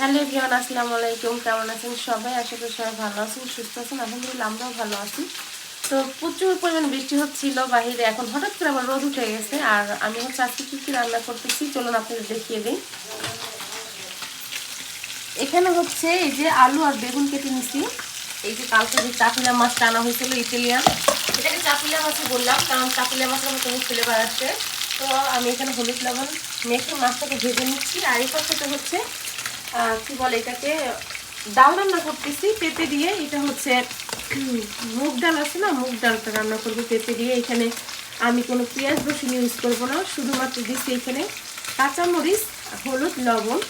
Hello everyone আসসালামু আলাইকুম। কেমন আছেন সবাই? আশা করি সবাই ভালো আছেন, সুস্থ আছেন। আলহামদুলিল্লাহ, আমরাও ভালো আছি। তো প্রচুর পরিমাণ বৃষ্টি হচ্ছিল বাহিরে। এখন হঠাৎ করে আবার রোদ উঠে গেছে। আর আমি হচ্ছে আজকে কী কী রান্না করতেছি, চলুন আপনাদের দেখিয়ে দিই। এখানে হচ্ছে এই যে আলু আর বেগুন কেটে নিছি। এই যে কালকে যে চাপিলা মাছ টানা হয়েছিল ইটালিয়ান, এটাকে চাপিলা মাছই বললাম, কারণ চাপিলা মাছের মতো ফ্লেভার আসে তো আমি এখানে হলুদ লবণ মেখে মাছটাকে ভেজে নিচ্ছি। আর এই পাশটাতে হচ্ছে কি বলে এটাকে? ডাল রান্না করতেছি, পেঁপে দিয়ে। এটা হচ্ছে মুগ ডাল আছে না? মুগ ডালটা রান্না করব পেঁপে দিয়ে। এখানে আমি কোনো পেঁয়াজ রসুন ইউজ করব না, শুধুমাত্র দিচ্ছি এখানে কাঁচামরিচ, হলুদ, লবণ।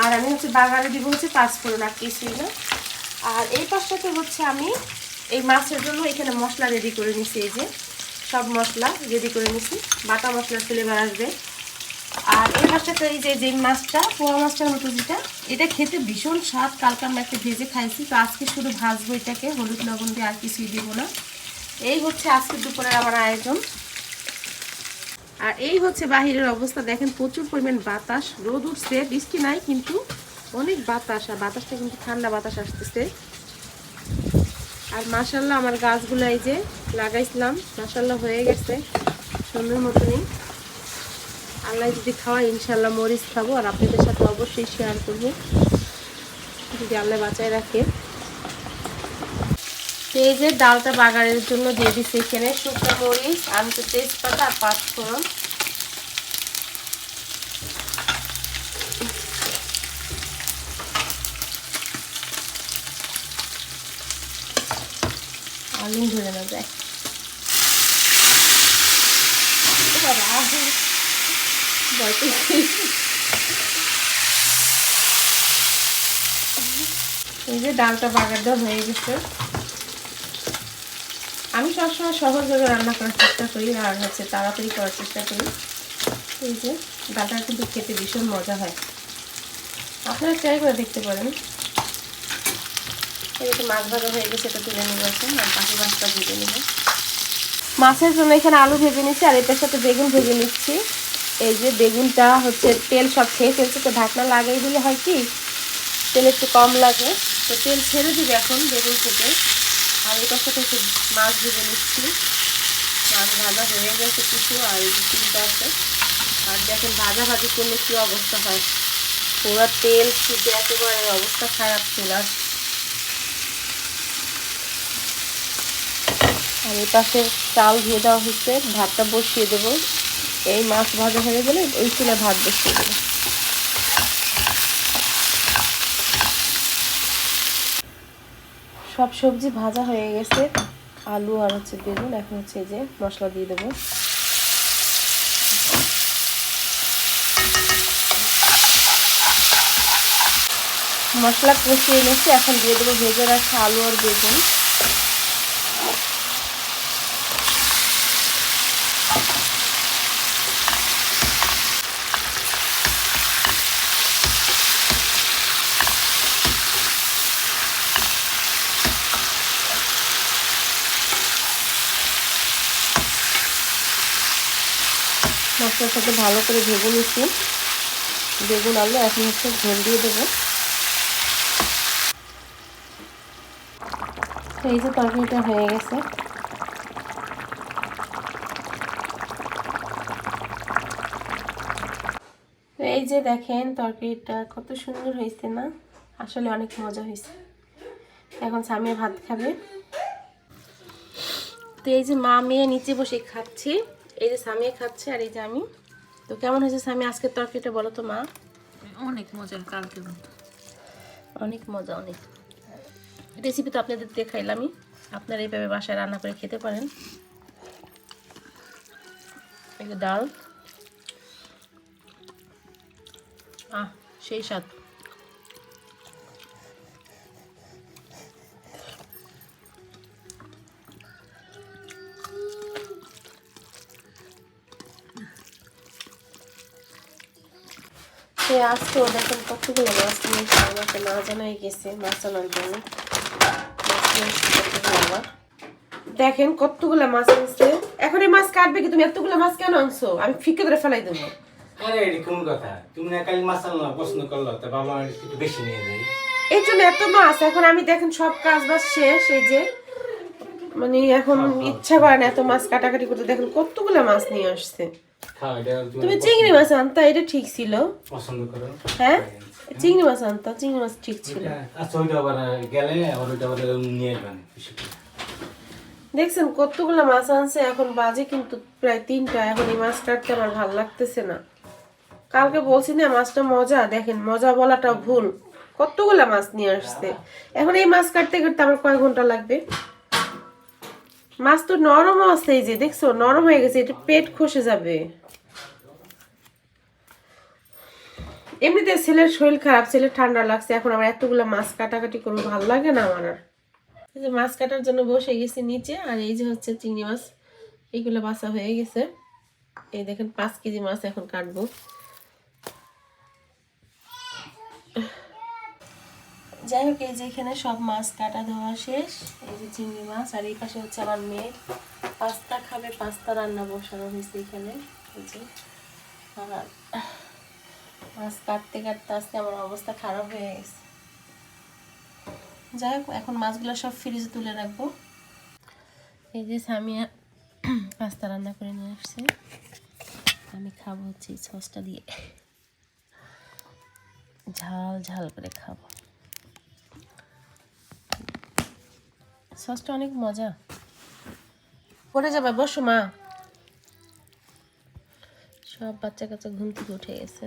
আর আমি হচ্ছে বাগানে দিব হচ্ছে পাঁচফোড়ন, আর কিছুই না। আর এই পাশটাতে হচ্ছে আমি এই মাছের জন্য এখানে মশলা রেডি করে নিছি, এই যে সব মশলা রেডি করে নিছি। বাটা মশলার ফ্লেভার আসবে। আর এই মাছটাতে এই যে যে মাছটা, পোয়া মাছটার মতো যেটা, এটা খেতে ভীষণ স্বাদ। কালকে আমরা একটা ভেজে খাইছি, তো আজকে শুধু ভাজবো এটাকে, হলুদ লবণ দিয়ে আর কিছুই দেবো না। এই হচ্ছে আজকে দুপুরের আমার আয়োজন। আর এই হচ্ছে বাহিরের অবস্থা, দেখেন প্রচুর পরিমাণ বাতাস। রোদ উঠছে, বৃষ্টি নাই, কিন্তু অনেক বাতাস, আর বাতাসটা কিন্তু ঠান্ডা বাতাস আসতেছে। আর মাসাল্লাহ আমার গাছগুলো এই যে লাগাইছিলাম মাসাল্লাহ হয়ে গেছে, সুন্দর মতনই। আল্লাহ যদি খাওয়াই ইনশাল্লাহ মরিচ খাব আর আপনাদের সাথে অবশ্যই শেয়ার করব। যদি আল্লাহ বাঁচায় রাখে। এই যে ডালটা বাগারের জন্য দিয়ে দিচ্ছি এখানে শুকনো মরিচ আমি তো তেজপাতা আর পাঁচফোড়ন। আলু ধরে না যায় ভয়। এই যে ডালটা বাগার দেওয়া হয়ে গেছে। আমি সবসময় সহজভাবে রান্না করার চেষ্টা করি আর হচ্ছে তাড়াতাড়ি করার চেষ্টা করি। এই যে ডালটা কিন্তু খেতে ভীষণ মজা হয়। আপনারা ট্রাই করে দেখতে পারেন। যে মাছ ভাজা হয়ে গেছে, এটা তুলে নিয়ে গেছেন আর বাকি মাছটা ভেজে নেব। মাছের জন্য এখানে আলু ভেজে নিচ্ছি আর এটার সাথে বেগুন ভেজে নিচ্ছি। এই যে বেগুনটা হচ্ছে তেল সব খেয়ে ফেলছে, তো ঢাকনা লাগিয়ে দিলে হয় কি, তেল একটু কম লাগে। তো তেল ছেড়ে দিবে এখন বেগুন থেকে আর এটার সাথে একটু মাছ ভেজে নিচ্ছি। মাছ ভাজা হয়ে গেছে কিছু, আর এই আছে। আর দেখেন ভাজা ভাজি করলে কী অবস্থা হয়। পুরো তেল ছুটে একেবারে, অবস্থা খারাপ ছিল। আর আর এই পাশে চাল ধুয়ে দেওয়া হচ্ছে, ভাতটা বসিয়ে দেবো। এই মাছ ভাজা হয়ে গেলে ওই চুলে ভাত বসিয়ে দেবো। সব সবজি ভাজা হয়ে গেছে। আলু আর হচ্ছে বেগুন, এখন হচ্ছে যে মশলা দিয়ে দেবো। মশলা কষিয়ে নিচ্ছি এখন দিয়ে দেবো ভেজে রাখা আলু আর বেগুন। মশলার সাথে ভালো করে ভেজে নিচ্ছি। বেগুন আলু এখন হচ্ছে ঝোল দিয়ে দেবো। এই যে তরকারিটা হয়ে গেছে। তো এই যে দেখেন তরকারিটা কত সুন্দর হয়েছে না? আসলে অনেক মজা হয়েছে। এখন স্বামী ভাত খাবে। তো এই যে মা মেয়ে নিচে বসে খাচ্ছি। এই যে সামিয়া খাচ্ছে আর এই যে আমি। তো কেমন হয়েছে সামি আজকের তরকারিটা বলো তো মা। অনেক মজা কালকের মতো অনেক মজা অনেক। রেসিপি তো আপনাদের দেখাইলামই। আপনারা এইভাবে বাসায় রান্না করে খেতে পারেন। এই ডাল। আহ সেই স্বাদ। সে আজকেও দেখেন কতগুলো মাছ নিয়েছে আমাকে না জানাই গেছে মাছ আনার জন্য। দেখেন কতগুলো মাছ আনছে। এখন এই মাছ কাটবে কি? তুমি এতগুলো মাছ কেন আনছো? আমি ফিকে ধরে ফেলাই দেবো। আরে এটি কোন কথা? তুমি না কালি মাছ আনলা পছন্দ করল তা বাবা একটু বেশি নিয়ে যাই। এই জন্য এত মাছ এখন আমি দেখেন সব কাজ বাজ শেষ এই যে। মানে এখন ইচ্ছা করে না এত মাছ কাটাকাটি করতে। দেখেন কতগুলো মাছ নিয়ে আসছে। তুমি তুমি চিংড়ি মাছ আনতা এটা ঠিক ছিল। পছন্দ করো। হ্যাঁ? চিংড়ি মাছ আনতা চিংড়ি মাছ ঠিক ছিল। আচ্ছা ওইটা আবার গেলে আবার ওইটা আবার নিয়ে আসবেন দেখছেন কতগুলো মাছ আনছে এখন বাজে কিন্তু প্রায় তিনটা এখন এই মাছ কাটতে আমার ভালো লাগতেছে না। কালকে বলছি না মাছটা মজা দেখেন মজা বলাটা ভুল। কতগুলো মাছ নিয়ে আসছে। এখন এই মাছ কাটতে কাটতে আমার কয় ঘণ্টা লাগবে? মাছ তো নরম আছে এই যে, দেখছ? নরম হয়ে গেছে, এটা পেট খসে যাবে। এমনিতে ছেলের শরীর খারাপ, ছেলের ঠান্ডা লাগছে, এখন আবার এতগুলো মাছ কাটাকাটি করব, ভালো লাগে না আমার আর। এই যে মাছ কাটার জন্য বসে গেছি নিচে, আর এই যে হচ্ছে চিংড়ি মাছ, এইগুলো বাসা হয়ে গেছে। এই দেখেন, পাঁচ কেজি মাছ এখন কাটবো। যাই হোক এই যে এখানে সব মাছ কাটা ধোয়া শেষ। এই যে চিংড়ি মাছ, আর এই পাশে হচ্ছে আমার মেয়ে। পাস্তা খাবে, পাস্তা রান্না বসানো হয়েছে এখানে। যে, আর মাছ কাটতে কাটতে আজকে আমার অবস্থা খারাপ হয়ে গেছে। যাই হোক এখন মাছগুলো সব ফ্রিজে তুলে রাখব। এই যে সামিয়া পাস্তা রান্না করে নিয়ে আসছে। আমি খাব হচ্ছে সসটা দিয়ে। ঝাল ঝাল করে খাব। সসটা অনেক মজা। পড়ে যাবে, বসো মা। সব বাচ্চা কাচ্চা ঘুম থেকে উঠে গেছে।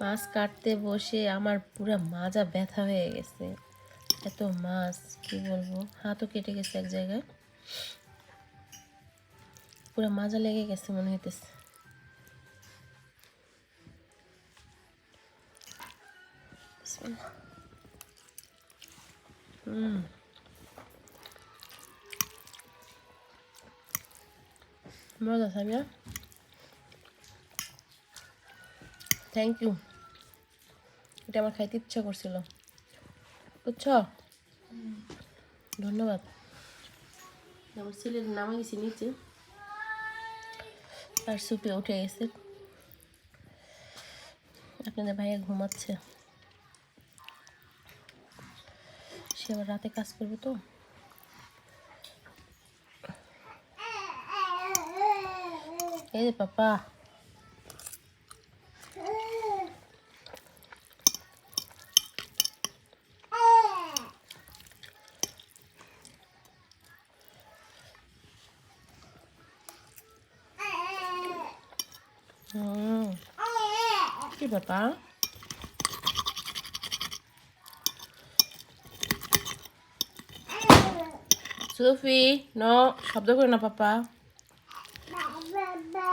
মাছ কাটতে বসে আমার পুরো মাজা ব্যথা হয়ে গেছে। এত মাছ, কি বলব? হাতও কেটে গেছে এক জায়গায়। পুরো মাজা লেগে গেছে মনে হইতেছে। হুম। মজা সামিয়া থ্যাংক ইউ এটা আমার খাইতে ইচ্ছা করছিল বুঝছ ধন্যবাদ আমার ছেলের নামে গেছি নিচে আর সুপে উঠে গেছে আপনাদের ভাইয়া ঘুমাচ্ছে সে আবার রাতে কাজ করবে তো এই যে পাপা হুম কি ব্যাপার সুফি ন শব্দ করে